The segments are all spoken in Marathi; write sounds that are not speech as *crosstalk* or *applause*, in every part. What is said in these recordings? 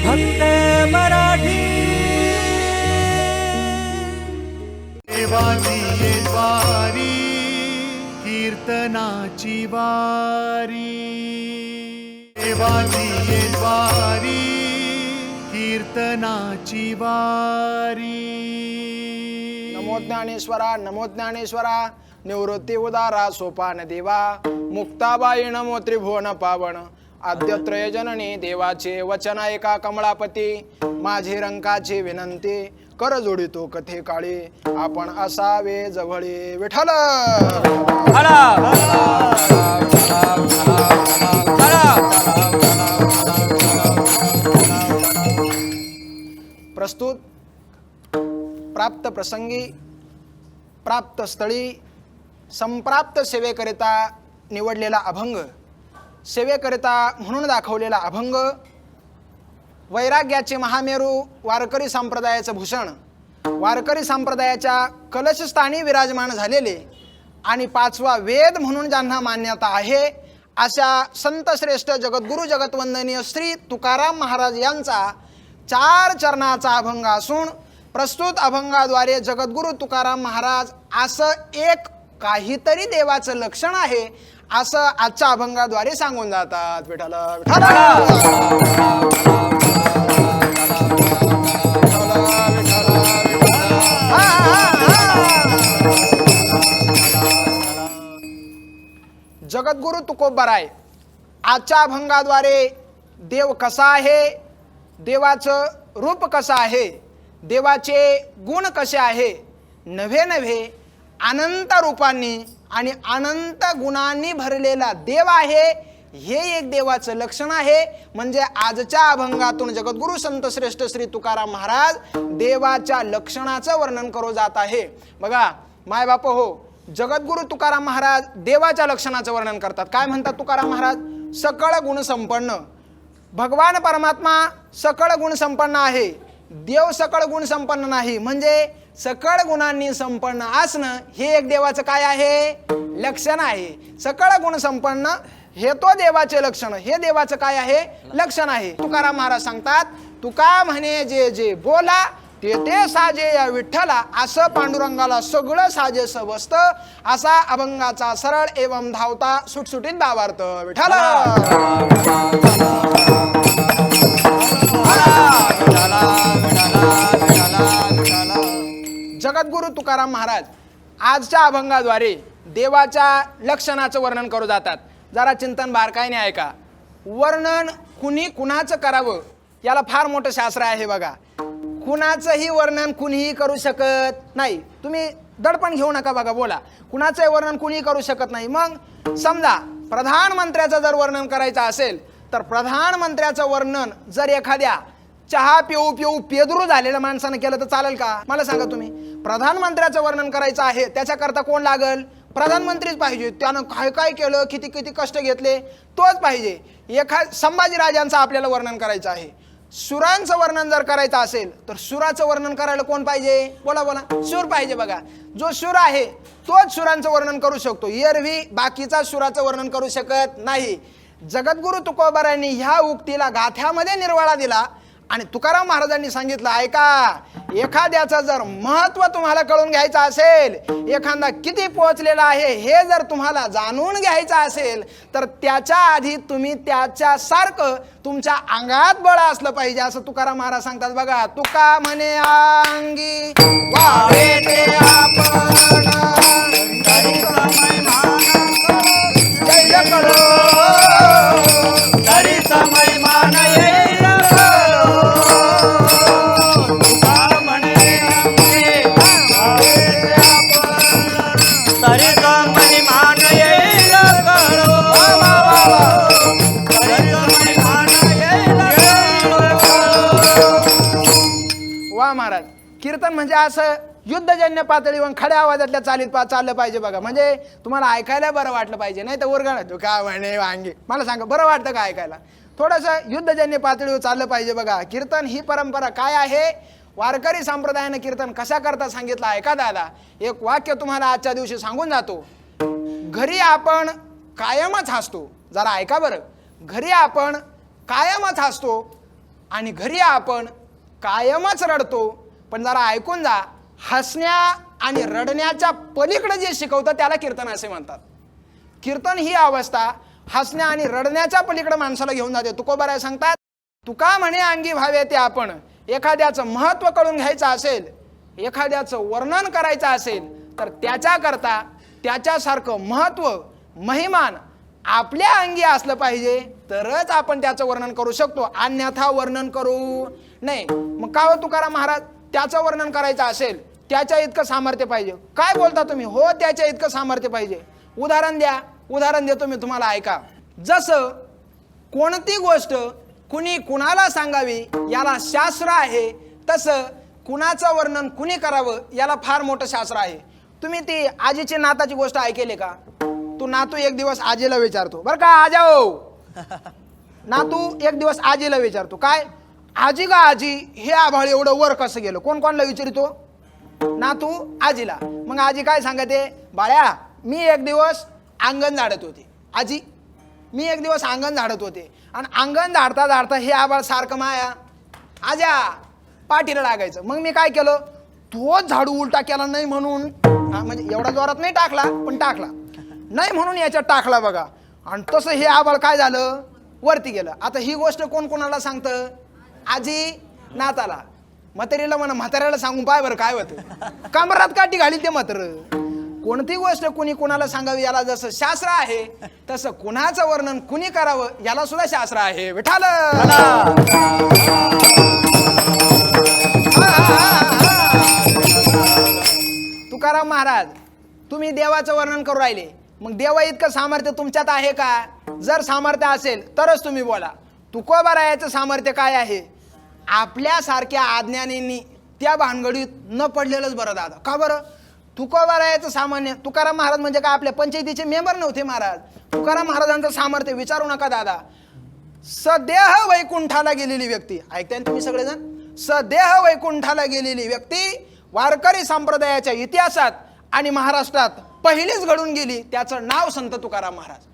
फक्त मराठी. देवाची ये द्वारी कीर्तनाची वारी. देवाची ये द्वारी कीर्तनाची वारी. नमो ज्ञानेश्वरा नमो ज्ञानेश्वरा निवृत्ती उदारा सोपान देवा. मुक्ताबाई नमो त्रिभुवन पावन. आद्यत्रय जननी देवाचे वचन ऐका कमळापती. माझी रंकाची विनंती कर जोडितो कथे काळी. आपण असावे जवळी विठ्ठल. प्रस्तुत प्राप्त प्रसंगी प्राप्त स्थळी संप्राप्त सेवेकरिता निवडलेला अभंग. सेवेकरिता म्हणून दाखवलेला अभंग वैराग्याचे महामेरू वारकरी संप्रदायाचं भूषण वारकरी संप्रदायाच्या कलशस्थानी विराजमान झालेले आणि पाचवा वेद म्हणून ज्यांना मान्यता आहे अशा संतश्रेष्ठ जगद्गुरु जगतवंदनीय श्री तुकाराम महाराज यांचा चार चरणाचा अभंग असून प्रस्तुत अभंगाद्वारे जगद्गुरु तुकाराम महाराज असं एक काहीतरी देवाचं लक्षण आहे असं आजच्या अभंगाद्वारे सांगून जातात. विठाल जगद्गुरु तुकोबराय आजच्या अभंगाद्वारे देव कसा आहे? देवाचं रूप कसं आहे? देवाचे गुण कसे आहे? नव्हे नव्हे अनंत रूपांनी आणि अनंत गुणांनी भरलेला देव आहे हे एक देवाचं लक्षण आहे. म्हणजे आजच्या अभंगातून जगद्गुरु संत श्रेष्ठ श्री तुकाराम महाराज देवाच्या लक्षणाचं वर्णन करू जात आहे. बघा माय बाप हो जगद्गुरु तुकाराम महाराज देवाच्या लक्षणाचं वर्णन करतात. काय म्हणतात तुकाराम महाराज? सकळ गुण संपन्न. भगवान परमात्मा सकळ गुण संपन्न आहे. देव सकळ गुण संपन्न नाही. म्हणजे सकळ गुणांनी संपन्न असणं हे एक देवाचं काय आहे? लक्षण आहे. सकळ गुण संपन्न हे तो देवाचे लक्षण. हे देवाचं काय आहे? लक्षण आहे. तुकाराम महाराज सांगतात तुका म्हणे जे जे बोला ते ते साजे या विठ्ठला. असं पांडुरंगाला सगळं साजे समजत असा अभंगाचा सरळ एवं धावता सुटसुटीत भावार्थ विठ्ठला. तुकाराम महाराज आजच्या अभंगाद्वारे देवाच्या लक्षणाचं वर्णन करू जातात. जरा चिंतन बारकाईने ऐका. वर्णन कुणी कुणाचं करावं याला फार मोठं शास्त्र आहे बघा. कुणाचंही वर्णन कुणीही करू शकत नाही. तुम्ही दडपण घेऊ नका बघा बोला. कुणाचंही वर्णन कुणीही करू शकत नाही. मग समजा प्रधानमंत्र्याचं जर वर्णन करायचं असेल तर प्रधानमंत्र्याचं वर्णन जर एखाद्या चहा पिऊ पिऊ पेदरू झालेल्या माणसानं केलं तर चालेल का? मला सांगा तुम्ही. प्रधानमंत्र्याचं वर्णन करायचं आहे त्याच्याकरता कोण लागल? प्रधानमंत्रीच पाहिजे. त्यानं काय काय केलं किती किती कष्ट घेतले तोच पाहिजे. एखा संभाजीराजांचं आपल्याला वर्णन करायचं आहे. सुरांचं वर्णन जर करायचं असेल तर सुराचं वर्णन करायला कोण पाहिजे? बोला बोला. सूर पाहिजे बघा. जो सूर आहे तोच सुरांचं वर्णन करू शकतो. एरवी बाकीचा सुराचं वर्णन करू शकत नाही. जगद्गुरु तुकोबारांनी ह्या उक्तीला गाथ्यामध्ये निर्वाळा दिला. आणि तुकाराम महाराजांनी सांगितलं ऐका एखाद्याचं जर महत्त्व तुम्हाला कळून घ्यायचं असेल एखादा किती पोहोचलेला आहे हे जर तुम्हाला जाणून घ्यायचं असेल तर त्याच्या आधी तुम्ही त्याच्या सारखं तुमच्या अंगात बळ असलं पाहिजे. असं तुकाराम महाराज सांगतात. बघा तुका म्हणे अंगी आपण म्हणजे असं युद्धजन्य पातळीवर खड्या आवाजातल्या चालीत पा चाललं पाहिजे बघा. म्हणजे तुम्हाला ऐकायला बरं वाटलं पाहिजे नाही तर उरगण तू काय म्हणे वांगे? मला सांगा बरं वाटतं का ऐकायला? थोडंसं युद्धजन्य पातळीवर चाललं पाहिजे बघा. कीर्तन ही परंपरा काय आहे? वारकरी संप्रदायानं कीर्तन कशा करता सांगितलं? आहे का दादा एक वाक्य तुम्हाला आजच्या दिवशी सांगून जातो. घरी आपण कायमच हसतो. जरा ऐका बरं. घरी आपण कायमच हसतो आणि घरी आपण कायमच रडतो. पण जरा ऐकून जा. हसण्या आणि रडण्याच्या पलीकडे जे शिकवतं त्याला कीर्तन असे म्हणतात. कीर्तन ही अवस्था हसण्या आणि रडण्याच्या पलीकडे माणसाला घेऊन जाते. तुकोबाराय सांगतात तुका म्हणे अंगी व्हावे ते आपण. एखाद्याचं महत्त्व कळून घ्यायचं असेल एखाद्याचं वर्णन करायचं असेल तर त्याच्याकरता त्याच्यासारखं महत्त्व महिमान आपल्या अंगी असलं पाहिजे. तरच आपण त्याचं वर्णन करू शकतो. अन्यथा वर्णन करू नाही. मग का हो तुकाराम महाराज? त्याचं वर्णन करायचं असेल त्याच्या इतकं सामर्थ्य पाहिजे. काय बोलता तुम्ही? हो त्याच्या इतकं सामर्थ्य पाहिजे. उदाहरण द्या. उदाहरण देतो मी तुम्हाला ऐका. जसं कोणती गोष्ट कुणी कुणाला सांगावी याला शास्त्र आहे तसं कुणाचं वर्णन कुणी करावं याला फार मोठं शास्त्र आहे. तुम्ही ती आजीची नाताची गोष्ट ऐकेली का? तू नातू एक दिवस आजीला विचारतो. बरं का आजा हो. *laughs* नातू एक दिवस आजीला विचारतो. काय? आजी का आजी हे आभाळ एवढं वर कसं गेलं? कोण कोणला विचारितो? नातू आजीला. मग आजी काय सांगते? बाळ्या मी एक दिवस अंगण झाडत होते. आजी मी एक दिवस अंगण झाडत होते. आणि अंगण झाडता झाडता हे आबाळ सारखं माया आज्या पाठीला लागायचं. मग मी काय केलं? तोच झाडू उलटा केला नाही म्हणून. म्हणजे एवढा जोरात नाही टाकला पण टाकला. नाही म्हणून याच्यात टाकला बघा. आणि तसं हे आबाळ काय झालं? वरती गेलं. आता ही गोष्ट कोण कोणाला सांगतं? आजी नाताला. म्हातारीला म्हणा म्हाताऱ्याला सांगून पाय बरं काय होतं. कमरात काठी घालील ते मात्र. कोणती गोष्ट कुणी कुणाला सांगावी याला जसं शास्त्र आहे तसं कुणाचं वर्णन कुणी करावं याला सुद्धा शास्त्र आहे. विठाल तुकाराम महाराज तुम्ही देवाचं वर्णन करू राहिले. मग देवा इतकं सामर्थ्य तुमच्यात आहे का? जर सामर्थ्य असेल तरच तुम्ही बोला. तुकोबारायाचं सामर्थ्य काय आहे? आपल्यासारख्या आज्ञानींनी त्या भानगडीत न पडलेलंच बरं दादा. का बरं? तुकोबारायाचं सामान्य तुकाराम महाराज म्हणजे काय? आपल्या पंचायतीचे मेंबर नव्हते महाराज. तुकाराम महाराजांचं सामर्थ्य विचारू नका दादा. सदेह वैकुंठाला गेलेली व्यक्ती ऐकताय ना तुम्ही सगळेजण? सदेह वैकुंठाला गेलेली व्यक्ती वारकरी संप्रदायाच्या इतिहासात आणि महाराष्ट्रात पहिलीच घडून गेली. त्याचं नाव संत तुकाराम महाराज.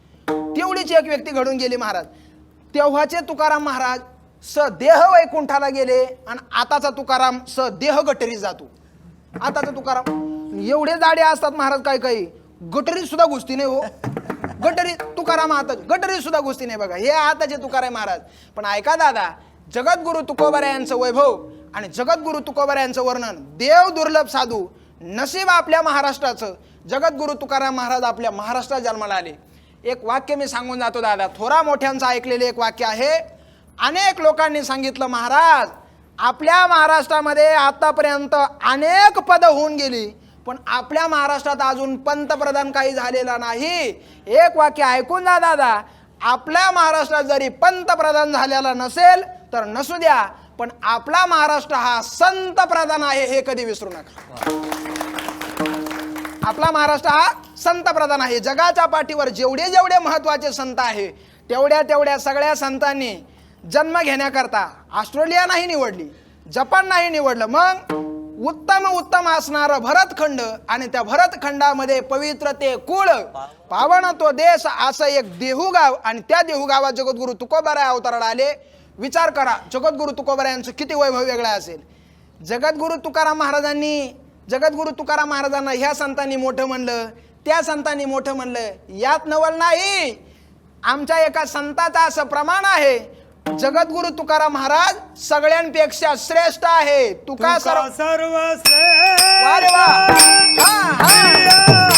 तेवढीच एक व्यक्ती घडून गेली महाराज. तेव्हाचे तुकाराम महाराज सदेह वैकुंठाला गेले आणि आताचा तुकाराम सदेह गटरी जातो. आताचा तुकाराम एवढे जाडे असतात महाराज काय काही. गटरीत सुद्धा गोष्टी नाही हो. गटरी तुकाराम आता गटरी सुद्धा गोष्टी नाही बघा. हे आताचे तुकाराम महाराज. पण ऐका दादा जगद्गुरु तुकोबारा यांचं वैभव आणि जगद्गुरु तुकोबारा यांचं वर्णन देव दुर्लभ साधू नशीब आपल्या महाराष्ट्राचं. जगद्गुरु तुकाराम महाराज आपल्या महाराष्ट्रात जन्माला आले. एक वाक्य मी सांगून जातो दादा. थोरा मोठ्यांचं ऐकलेले एक वाक्य आहे. अनेक लोकांनी सांगितलं महाराज आपल्या महाराष्ट्रामध्ये आतापर्यंत अनेक पदं होऊन गेली पण आपल्या महाराष्ट्रात अजून पंतप्रधान काही झालेला नाही. एक वाक्य ऐकून जा दादा. आपल्या महाराष्ट्रात जरी पंतप्रधान झालेला नसेल तर नसू द्या पण आपला महाराष्ट्र हा संतप्रधान आहे हे कधी विसरू नका. आपला महाराष्ट्र हा संत प्रधान आहे. जगाच्या पाठीवर जेवढे जेवढे महत्त्वाचे संत आहे तेवढ्या तेवढ्या सगळ्या संतांनी जन्म घेण्याकरता ऑस्ट्रेलिया नाही निवडली जपान नाही निवडलं. मग उत्तम उत्तम असणारं भरतखंड आणि त्या भरतखंडामध्ये पवित्र ते कुळ पावन तो देश असं एक देहूगाव आणि त्या देहूगावात जगद्गुरु तुकोबाराय अवताराला आले. विचार करा जगद्गुरु तुकोबारा यांचं किती वैभव वेगळं असेल. जगद्गुरु तुकाराम महाराजांनी जगद्गुरु तुकाराम महाराजांना ह्या संतांनी मोठं म्हणलं त्या संतांनी मोठं म्हणलं यात नवल नाही आमच्या एका संताचा असं प्रमाण आहे जगद्गुरु तुकाराम महाराज सगळ्यांपेक्षा श्रेष्ठ आहे तुका सर्व सर्व वा रे वा. हा, हा.